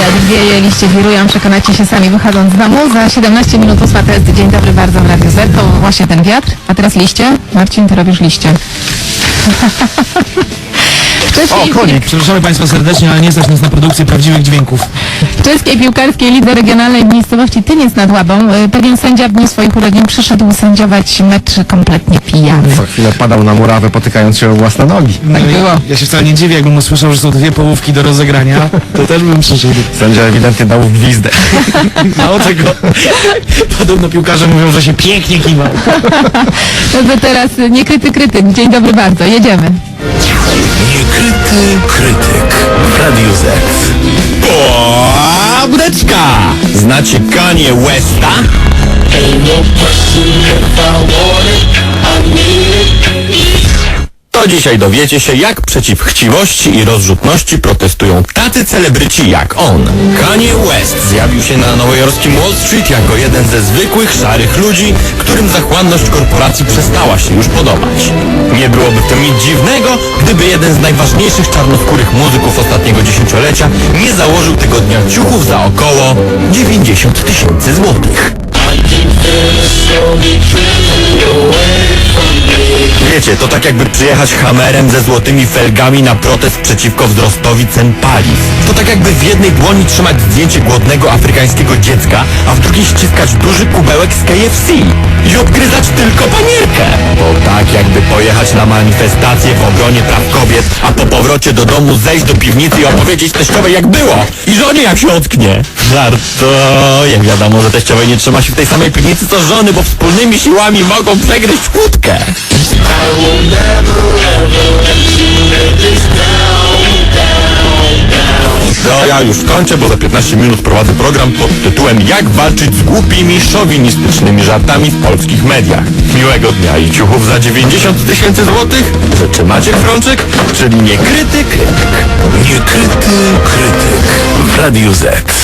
Wiatr wieje, liście wirują, przekonacie się sami wychodząc z domu. Za 17 minut ósma to jest dzień dobry bardzo w Radiu Z. To właśnie ten wiatr, a teraz liście. Marcin, ty robisz liście. O, konik. Przepraszamy Państwa serdecznie, ale nie stać nas na produkcję prawdziwych dźwięków. w czeskiej piłkarskiej lidze regionalnej w miejscowości Tyniec nad Łabą y, pewien sędzia w dniu swoich urodzin przyszedł sędziować mecz kompletnie pijany. Co chwilę padał na murawę, potykając się o własne nogi. Tak i- było. Ja się wcale nie dziwię, jakbym usłyszał, że są dwie połówki do rozegrania, to też bym przyszedł. Sędzia ewidentnie dał w gwizdę. Mało tego. Podobno piłkarze mówią, że się pięknie kiwał. No to teraz y, niekryty krytyk. Dzień dobry bardzo, jedziemy. Niekryty krytyk w Radiu Z. O, Budeczka! Znacie Kanye Westa? To dzisiaj dowiecie się, jak przeciw chciwości i rozrzutności protestują tacy celebryci jak on. Kanye West zjawił się na nowojorskim Wall Street jako jeden ze zwykłych, szarych ludzi, którym zachłanność korporacji przestała się już podobać. Nie byłoby w tym nic dziwnego, gdyby jeden z najważniejszych czarnoskórych muzyków ostatniego dziesięciolecia nie założył tego dnia ciuchów za około 90 tysięcy złotych. Wiecie, to tak jakby przyjechać hamerem ze złotymi felgami na protest przeciwko wzrostowi cen paliw. To tak jakby w jednej dłoni trzymać zdjęcie głodnego afrykańskiego dziecka, a w drugiej ściskać duży kubełek z KFC i odgryzać tylko panierkę. To tak jakby pojechać na manifestację w obronie praw kobiet, a po powrocie do domu zejść do piwnicy i opowiedzieć teściowej jak było i żonie jak się ocknie. Żartuję, wiadomo, że teściowej nie trzyma się w tej samej piwnicy co żony, bo wspólnymi siłami mogą przegryźć kłódkę. No ja już kończę, bo za 15 minut prowadzę program pod tytułem Jak walczyć z głupimi, szowinistycznymi żartami w polskich mediach. Miłego dnia i ciuchów za 90 tysięcy złotych? Życzy Maciek Frączyk, czyli niekryty krytyk. Niekryty krytyk w Radiu Z.